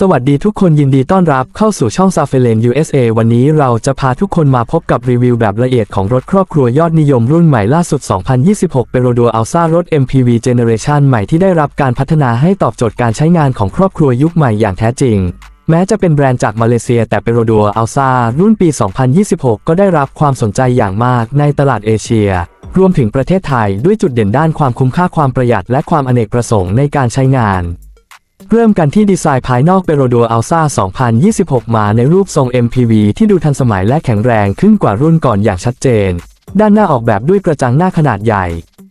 สวัสดีทุกคนยินดีต้อนรับเข้าสู่ช่อง s a f e l a n USA วันนี้เราจะพาทุกคนมาพบกับรีวิวแบบละเอียดของรถครอบครัวยอดนิยมรุ่นใหม่ล่าสุด 2026 p e r o d o Alsa รถ MPV Generation ใหม่ที่ได้รับการพัฒนาให้ตอบโจทย์การใช้งานของครอบครัวยุคใหม่อย่างแท้จริง แม้จะเป็นแบรนด์จากมาเลเซียแต่ p e r o d o Alsa รุ่นปี 2026 ก็ได้รับความสนใจอย่างมากในตลาดเอเชีย รวมถึงประเทศไทยด้วยจุดเด่นด้านความคุ้มค่าความประหยัดและความอเนกประสงค์ในการใช้งาน เริ่มกันที่ดีไซน์ภายนอกเปโรดัวอัลซา2026 มาในรูปทรง MPV ที่ดูทันสมัยและแข็งแรงขึ้นกว่ารุ่นก่อนอย่างชัดเจน ด้านหน้าออกแบบด้วยกระจังหน้าขนาดใหญ่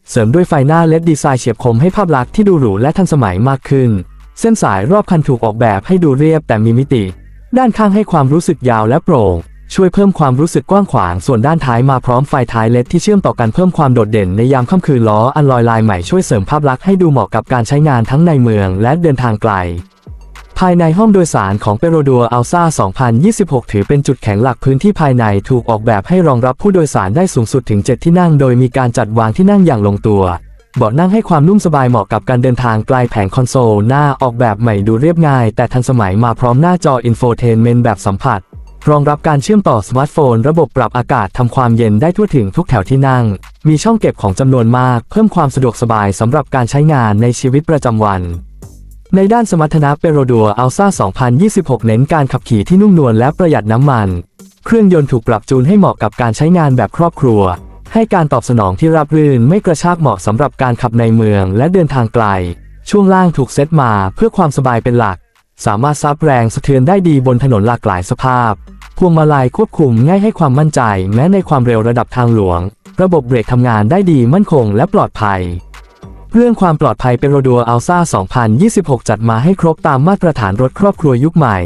เสริมด้วยไฟหน้าเลดดีไซน์เฉียบคมให้ภาพลักษณ์ที่ดูหรูและทันสมัยมากขึ้น เส้นสายรอบคันถูกออกแบบให้ดูเรียบแต่มีมิติ ด้านข้างให้ความรู้สึกยาวและโปร่ง ช่วยเพิ่มความรู้สึกกว้างขวาง ส่วนด้านท้ายมาพร้อมไฟท้ายเลดที่เชื่อมต่อกันเพิ่มความโดดเด่นในยามค่ำคืนล้ออันลอยลายใหม่ช่วยเสริมภาพลักษณ์ให้ดูเหมาะกับการใช้งานทั้งในเมืองและเดินทางไกล ภายในห้องโดยสารของเปโรดัวอัลซ่า 2026 ถือเป็นจุดแข็งหลักพื้นที่ภายในถูกออกแบบให้รองรับผู้โดยสารได้สูงสุดถึง 7 ที่นั่ง โดยมีการจัดวางที่นั่งอย่างลงตัว เบาะนั่งให้ความนุ่มสบายเหมาะกับการเดินทางไกลแผงคอนโซล หน้าออกแบบใหม่ดูเรียบง่าย แต่ทันสมัยมาพร้อมหน้าจออินโฟเทนเมนต์แบบสัมผัส รองรับการเชื่อมต่อสมาร์ทโฟน ระบบปรับอากาศทำความเย็นได้ทั่วถึงทุกแถวที่นั่ง มีช่องเก็บของจำนวนมาก เพิ่มความสะดวกสบายสำหรับการใช้งานในชีวิตประจำวันในด้านสมรรถนะเปโรดัวอัลซ่า 2026 เน้นการขับขี่ที่นุ่มนวลและประหยัดน้ำมัน เครื่องยนต์ถูกปรับจูนให้เหมาะกับการใช้งานแบบครอบครัว ให้การตอบสนองที่ราบรื่นไม่กระชากเหมาะสำหรับการขับในเมืองและเดินทางไกล ช่วงล่างถูกเซตมาเพื่อความสบายเป็นหลัก สามารถซับแรงสะเทือนได้ดีบนถนนหลากหลายสภาพ พวงมาลัยควบคุมง่ายให้ความมั่นใจ แม้ในความเร็วระดับทางหลวง ระบบเบรกทำงานได้ดีมั่นคงและปลอดภัย เรื่องความปลอดภัยเป็นโรดัวอัลซ่า 2026 จัดมาให้ครบตามมาตรฐานรถครอบครัวยุคใหม่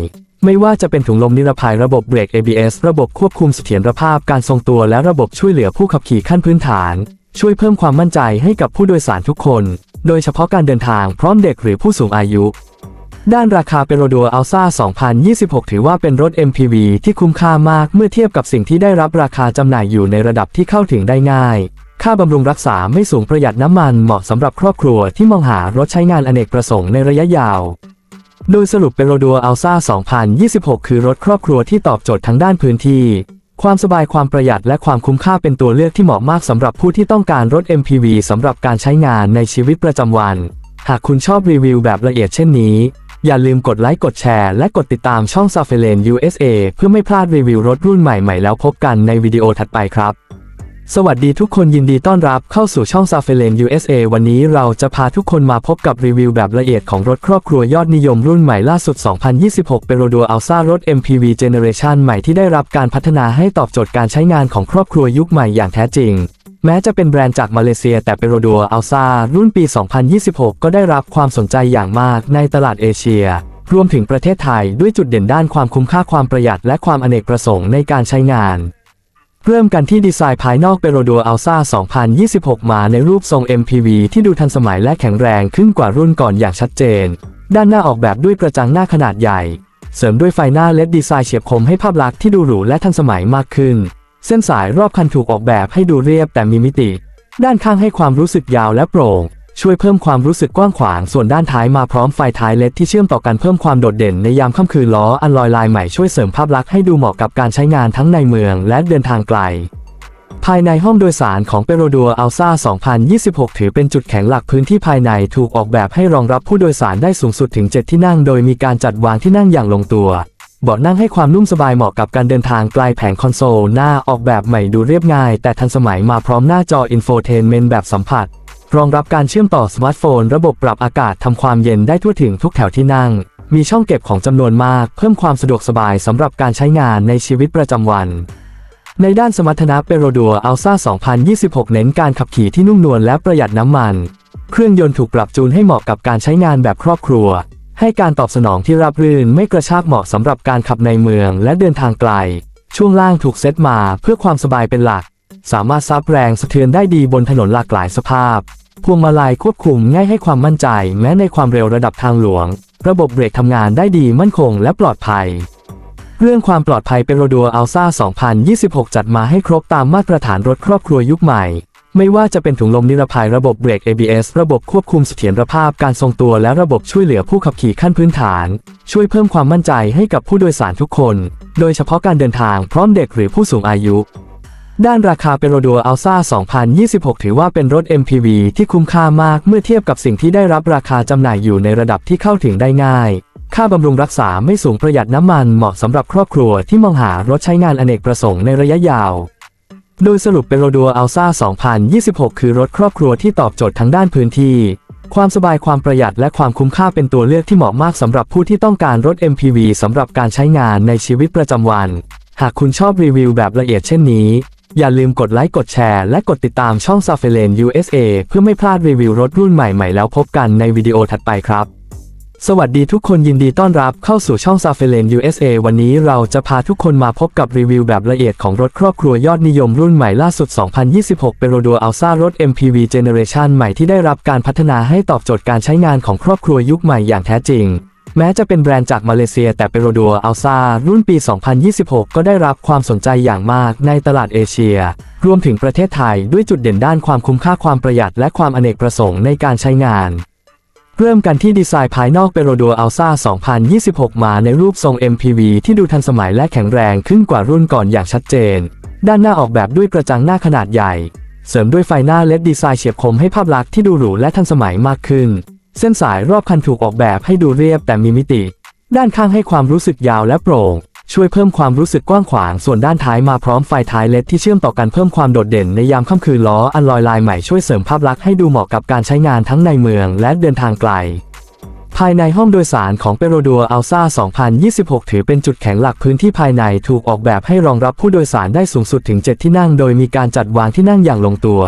ไม่ว่าจะเป็นถุงลมนิรภัยระบบเบรก ABS ระบบควบคุมเสถียรภาพการทรงตัวและระบบช่วยเหลือผู้ขับขี่ขั้นพื้นฐาน ช่วยเพิ่มความมั่นใจให้กับผู้โดยสารทุกคน โดยเฉพาะการเดินทางพร้อมเด็กหรือผู้สูงอายุ ด้านราคาเปโรดัวอัลซ่า 2026 ถือว่าเป็นรถ MPV ที่คุ้มค่ามากเมื่อเทียบกับสิ่งที่ได้รับราคาจำหน่ายอยู่ในระดับที่เข้าถึงได้ง่าย ค่าบำรุงรักษาไม่สูงประหยัดน้ำมันเหมาะสำหรับครอบครัวที่มองหารถใช้งานอเนกประสงค์ในระยะยาว โดยสรุปเป็นโรดัวอัลซ่า 2026 คือรถครอบครัวที่ตอบโจทย์ทั้งด้านพื้นที่ ความสบายความประหยัดและความคุ้มค่าเป็นตัวเลือกที่เหมาะมากสำหรับผู้ที่ต้องการรถ MPV สำหรับการใช้งานในชีวิตประจำวัน หากคุณชอบรีวิวแบบละเอียดเช่นนี้ อย่าลืมกดไลค์กดแชร์และกดติดตามช่อง s a f e l a n USA เพื่อไม่พลาดรีวิวรถรุ่นใหม่ๆแล้วพบกันในวิดีโอถัดไปครับ สวัสดีทุกคนยินดีต้อนรับเข้าสู่ช่อง s a f e l a n USA วันนี้เราจะพาทุกคนมาพบกับรีวิวแบบละเอียดของรถครอบครัวยอดนิยมรุ่นใหม่ล่าสุด 2026 p e r o d o Alsa รถ MPV Generation ใหม่ที่ได้รับการพัฒนาให้ตอบโจทย์การใช้งานของครอบครัวยุคใหม่อย่างแท้จริง แม้จะเป็นแบรนด์จากมาเลเซีย แต่ p e r o d o Alsa รุ่นปี 2026 ก็ได้รับความสนใจอย่างมากในตลาดเอเชีย รวมถึงประเทศไทยด้วยจุดเด่นด้านความคุ้มค่าความประหยัดและความอเนกประสงค์ในการใช้งาน เริ่มกันที่ดีไซน์ภายนอกเปโรดัวอัลซ่า 2026 มาในรูปทรง MPV ที่ดูทันสมัยและแข็งแรงขึ้นกว่ารุ่นก่อนอย่างชัดเจน ด้านหน้าออกแบบด้วยกระจังหน้าขนาดใหญ่ เสริมด้วยไฟหน้าเลดดีไซน์เฉียบคมให้ภาพลักษณ์ที่ดูหรูและทันสมัยมากขึ้น เส้นสายรอบคันถูกออกแบบให้ดูเรียบแต่มีมิติ ด้านข้างให้ความรู้สึกยาวและโปร่ง ช่วยเพิ่มความรู้สึกกว้างขวาง ส่วนด้านท้ายมาพร้อมไฟท้ายเลดที่เชื่อมต่อกันเพิ่มความโดดเด่นในยามค่ำคืนล้ออันลอยลายใหม่ช่วยเสริมภาพลักษณ์ให้ดูเหมาะกับการใช้งานทั้งในเมืองและเดินทางไกล ภายในห้องโดยสารของเปโรดัวอัลซ่า 2026 ถือเป็นจุดแข็งหลักพื้นที่ภายในถูกออกแบบให้รองรับผู้โดยสารได้สูงสุดถึง 7 ที่นั่ง โดยมีการจัดวางที่นั่งอย่างลงตัวเบาะนั่งให้ความนุ่มสบายเหมาะกับการเดินทางไกลแผงคอนโซลหน้าออกแบบใหม่ดูเรียบง่าย แต่ทันสมัยมาพร้อมหน้าจออินโฟเทนเมนต์แบบสัมผัส รองรับการเชื่อมต่อสมาร์ทโฟน ระบบปรับอากาศทำความเย็นได้ทั่วถึงทุกแถวที่นั่ง มีช่องเก็บของจำนวนมาก เพิ่มความสะดวกสบายสำหรับการใช้งานในชีวิตประจำวัน ในด้านสมรรถนะเปโรดัวอัลซ่า 2026 เน้นการขับขี่ที่นุ่มนวลและประหยัดน้ำมัน เครื่องยนต์ถูกปรับจูนให้เหมาะกับการใช้งานแบบครอบครัว ให้การตอบสนองที่ราบรื่นไม่กระชากเหมาะสำหรับการขับในเมืองและเดินทางไกล ช่วงล่างถูกเซตมาเพื่อความสบายเป็นหลัก สามารถซับแรงสะเทือนได้ดีบนถนนหลากหลายสภาพ พวงมาลัยควบคุมง่ายให้ความมั่นใจ แม้ในความเร็วระดับทางหลวง ระบบเบรกทำงานได้ดีมั่นคงและปลอดภัย เรื่องความปลอดภัยเป็นโรดัวอัลซ่า 2026 จัดมาให้ครบตามมาตรฐานรถครอบครัวยุคใหม่ ไม่ว่าจะเป็นถุงลมนิรภัยระบบเบรก ABS ระบบควบคุมเสถียรภาพการทรงตัวและระบบช่วยเหลือผู้ขับขี่ขั้นพื้นฐาน ช่วยเพิ่มความมั่นใจให้กับผู้โดยสารทุกคน โดยเฉพาะการเดินทางพร้อมเด็กหรือผู้สูงอายุ ด้านราคาเปโรดัวอัลซ่า 2026 ถือว่าเป็นรถ MPV ที่คุ้มค่ามากเมื่อเทียบกับสิ่งที่ได้รับราคาจำหน่ายอยู่ในระดับที่เข้าถึงได้ง่าย ค่าบำรุงรักษาไม่สูงประหยัดน้ำมันเหมาะสำหรับครอบครัวที่มองหารถใช้งานอเนกประสงค์ในระยะยาว โดยสรุปเปโรดัวอัลซ่า 2026 คือรถครอบครัวที่ตอบโจทย์ทั้งด้านพื้นที่ ความสบายความประหยัดและความคุ้มค่าเป็นตัวเลือกที่เหมาะมากสำหรับผู้ที่ต้องการรถ MPV สำหรับการใช้งานในชีวิตประจำวัน หากคุณชอบรีวิวแบบละเอียดเช่นนี้ อย่าลืมกดไลค์กดแชร์และกดติดตามช่อง s a f e l a n USA เพื่อไม่พลาดรีวิวรถรุ่นใหม่ๆ แล้วพบกันในวิดีโอถัดไปครับ สวัสดีทุกคนยินดีต้อนรับเข้าสู่ช่อง s a f e l a n USA วันนี้เราจะพาทุกคนมาพบกับรีวิวแบบละเอียดของรถครอบครัวยอดนิยมรุ่นใหม่ล่าสุด 2026 เป็นโรดัวอัลซ่ารถ MPV Generation ใหม่ที่ได้รับการพัฒนาให้ตอบโจทย์การใช้งานของครอบครัวยุคใหม่อย่างแท้จริง แม้จะเป็นแบรนด์จากมาเลเซียแต่เปโรดัวอัลซารุ่นปี 2026 ก็ได้รับความสนใจอย่างมากในตลาดเอเชีย รวมถึงประเทศไทยด้วยจุดเด่นด้านความคุ้มค่าความประหยัดและความอเนกประสงค์ในการใช้งาน เริ่มกันที่ดีไซน์ภายนอกเปโรดัวอัลซา2026 มาในรูปทรง MPV ที่ดูทันสมัยและแข็งแรงขึ้นกว่ารุ่นก่อนอย่างชัดเจน ด้านหน้าออกแบบด้วยกระจังหน้าขนาดใหญ่ เสริมด้วยไฟหน้าเลดดีไซน์เฉียบคมให้ภาพลักษณ์ที่ดูหรูและทันสมัยมากขึ้น เส้นสายรอบคันถูกออกแบบให้ดูเรียบแต่มีมิติ ด้านข้างให้ความรู้สึกยาวและโปร่ง ช่วยเพิ่มความรู้สึกกว้างขวาง ส่วนด้านท้ายมาพร้อมไฟท้ายเลดที่เชื่อมต่อกันเพิ่มความโดดเด่นในยามค่ำคืนล้ออันลอยลายใหม่ช่วยเสริมภาพลักษณ์ให้ดูเหมาะกับการใช้งานทั้งในเมืองและเดินทางไกล ภายในห้องโดยสารของเปโรดัวอัลซ่า 2026 ถือเป็นจุดแข็งหลักพื้นที่ภายในถูกออกแบบให้รองรับผู้โดยสารได้สูงสุดถึง 7 ที่นั่ง โดยมีการจัดวางที่นั่งอย่างลงตัว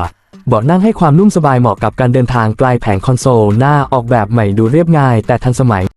เบาะนั่งให้ความนุ่มสบายเหมาะกับการเดินทางไกลแผงคอนโซลหน้าออกแบบใหม่ดูเรียบง่ายแต่ทันสมัย